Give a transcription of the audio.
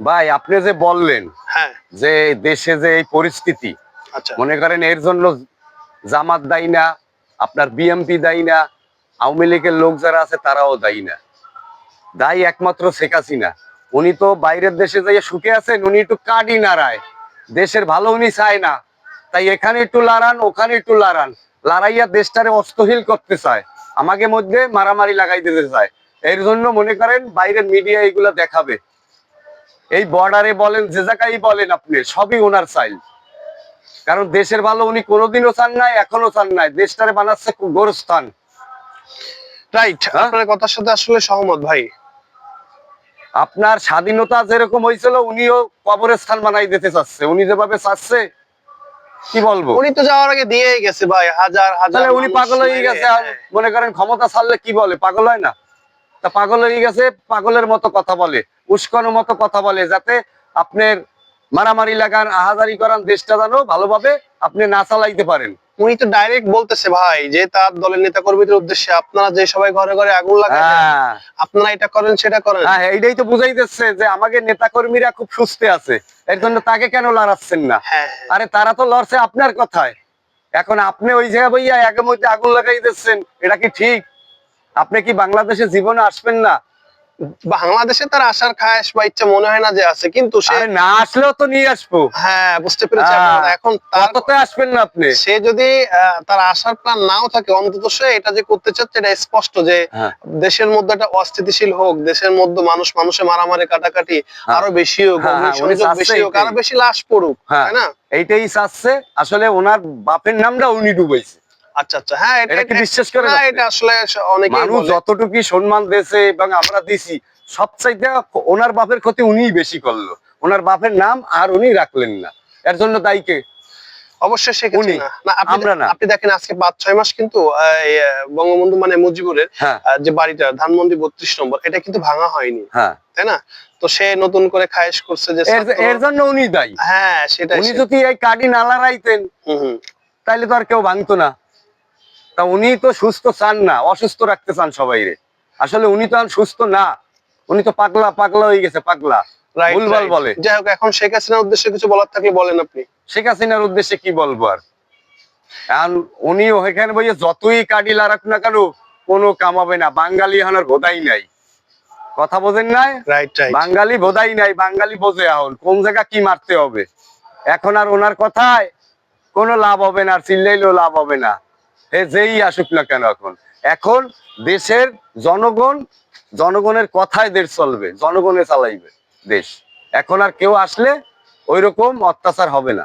ভাই আপনি যে বললেন হ্যাঁ। যে দেশে যে এই পরিস্থিতি আচ্ছা। মনে করেন এর জন্য জামাত দায়ী না আপনার বিএমপি দায়ী না আওয়ামী লীগের লোক যারা আছে তারাও দায়ী না। দায়ী একমাত্র শেখ হাসিনা। উনি তো বাইরের দেশে যাইয়ে সুখে আছেন উনি একটু কাডি নাড়ায় দেশের ভালো উনি চায় না। তাই এখানে একটু লাড়ান ওখানে একটু লাড়ান। লড়াইয়া দেশটারে অস্তহীল করতে চায়। আমাকে মধ্যে মারামারি লাগাই দিতে চায়। এর জন্য মনে করেন বাইরের মিডিয়া এগুলো দেখাবে। এই বর্ডারে বলেন যে জায়গায় বলেন আপনি সবই ওনার চাইল কারণ দেশের ভালো উনি কোনোদিনও চান নাই এখনও চান নাই। দেশটারে বানাচ্ছে গোরস্থান। রাইট হ্যাঁ? আপনার কথার সাথে আসলে সহমত ভাই। আপনার স্বাধীনতা যেরকম হয়েছিল উনিও কবরস্থান বানাই দিতে চাচ্ছে। উনি যেভাবে চাচ্ছে কি বলব? উনি তো যাওয়ার আগে দিয়েই গেছে ভাই হাজার হাজার উনি পাগল হয়ে গেছে। মনে করেন ক্ষমতা ছাড়লে কি বলে? পাগল হয় না। তা পাগল হয়ে গেছে পাগলের মতো কথা বলে। উস্কানোর মতো কথা বলে যাতে আপনার মারামারি লাগান আহাজারি করান দেশটা জানো ভালোভাবে আপনি না চালাইতে পারেন। উনি তো ডাইরেক্ট বলতেছে ভাই যে তার দলের নেতা কর্মীদের উদ্দেশ্যে আপনারা যে সবাই ঘরে ঘরে আগুন লাগান হ্যাঁ। আপনারা এটা করেন সেটা করেন। হ্যাঁ এইটাই তো বুঝাইতেছে যে আমাকে নেতা কর্মীরা খুব সুস্থে আছে। এর জন্য তাকে কেন লড়াচ্ছেন না? হ্যাঁ আরে তারা তো লড়ছে আপনার কথায়। এখন আপনি ওই জায়গায় বইয়া একের মধ্যে আগুন লাগাই দিচ্ছেন এটা কি ঠিক? আপনি কি বাংলাদেশে জীবনে আসবেন না? বাংলাদেশে তার আসার খায়স বা ইচ্ছা মনে হয় না যে আছে কিন্তু সে না আসলেও তো নিয়ে আসব হ্যাঁ বুঝতে পেরেছি। এখন তার কততে আসবেন না আপনি সে যদি তার আসার প্ল্যান নাও থাকে অন্তত সে এটা যে করতে চাচ্ছে এটা স্পষ্ট যে হ্যাঁ। দেশের মধ্যে একটা অস্থিতিশীল হোক দেশের মধ্যে মানুষ মানুষে মারামারি কাটাকাটি হ্যাঁ। আরও বেশি হোক হ্যাঁ, বেশি হোক আরও বেশি লাশ পড়ুক। তাই না এইটাই চাচ্ছে আসলে ওনার বাপের নামটা উনি ডুবাইছে আচ্ছা আচ্ছা। হ্যাঁ এটা কি বিশ্বাস করেন না, এটা আসলে অনেকেই মানুষ যতটুকু সম্মান দিয়েছে এবং আমরা দিছি সবচাইতে ওনার বাপের ক্ষতি উনিই বেশি করল। ওনার বাপের নাম আর উনি রাখলেন না। এর জন্য দায়ী কে? অবশ্যই শিখেছি উনি, না। না আমরা না। আপনি দেখেন আজকে পাঁচ ছয় মাস কিন্তু বঙ্গবন্ধু মানে মুজিবুরের হ্যাঁ। যে বাড়িটা ধানমন্ডি বত্রিশ নম্বর এটা কিন্তু ভাঙা হয়নি। হ্যাঁ। তাই না? তো সে নতুন করে খায়েশ করছে যে এর জন্য উনি দায়ী। হ্যাঁ সেটাই উনি যদি এই কার্ডি না লড়াইতেন হুম, হুম। তাইলে তো আর কেউ ভাঙতো না। তা উনি তো সুস্থ চান না অসুস্থ রাখতে চান সবাই রে। আসলে উনি তো আর সুস্থ না উনি তো পাগলা পাগলা হয়ে গেছে পাগলা। ভুলভাল বলে। যাই হোক এখন শেখ হাসিনার উদ্দেশ্যে কিছু বলার থাকলে বলেন আপনি। শেখ হাসিনার উদ্দেশ্যে কি বলব আর? উনি ওখানে বইয়ে যতই লারাক না কেন কোনো কামাবে না। বাঙালি বোধাই নাই। কথা বোঝেন নাই? বাঙালি বোধাই নাই বাঙালি বোঝে এখন। কোন জায়গা কি মারতে হবে? এখন আর ওনার কথায় কোনো লাভ হবে না আর চিল্লাইলেও লাভ হবে না। যেই আসুক না কেন এখন। এখন দেশের জনগণ, জনগণের কথায় দেশ চলবে, জনগণে চালাইবে দেশ। এখন আর কেউ আসলে ওই রকম অত্যাচার হবে না।